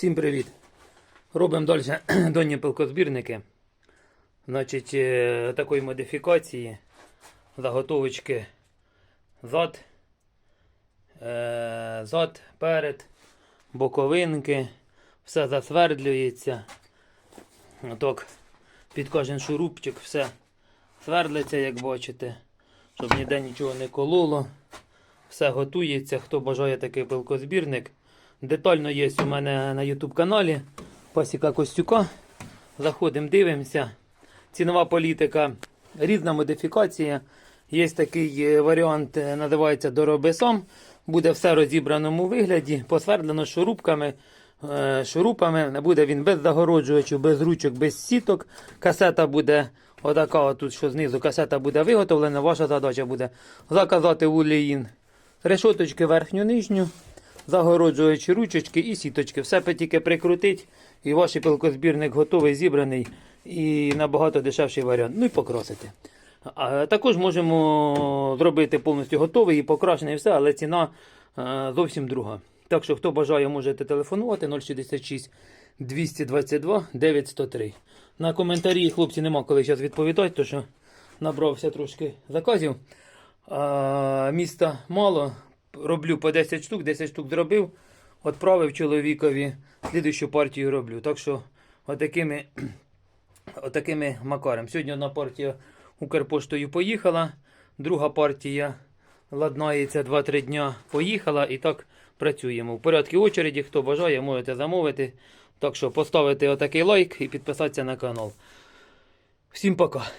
Всім привіт! Робимо далі донні пилкозбірники. Значить, е, такої модифікації заготовочки зад, е, зад, перед, боковинки, все засвердлюється. Отак, під кожен шурупчик все свердлиться, як бачите, щоб ніде нічого не кололо. Все готується. Хто бажає такий пилкозбірник. Детально є у мене на YouTube каналі Пасіка Костюка. Заходимо, дивимося. Цінова політика, різна модифікація. Є такий е, варіант, е, називається Дороби сам. Буде все в розібраному вигляді, посвердлено шурупками. е, Шурупами буде він без загороджувачів, без ручок, без сіток. Касета буде отака, тут що знизу касета буде виготовлена. Ваша задача буде заказати улеїн решоточки верхню нижню, загороджуючи ручечки і сіточки. Все тільки прикрутить, і ваш пилкозбірник готовий, зібраний і набагато дешевший варіант. Ну і покрасити. А також можемо зробити повністю готовий і покрашений і все, але ціна е, зовсім друга. Так що, хто бажає, можете телефонувати 066 222 9103. На коментарі хлопці нема коли зараз відповідати, тому що набрався трошки заказів. А, міста мало. Роблю по 10 штук, 10 штук зробив, відправив чоловікові, слідущу партію роблю. Так що отакими, отакими макаром. Сьогодні одна партія Укрпоштою поїхала, друга партія ладнається 2-3 дня поїхала і так працюємо. В порядку очереді, хто бажає, можете замовити. Так що поставити отакий лайк і підписатися на канал. Всім пока.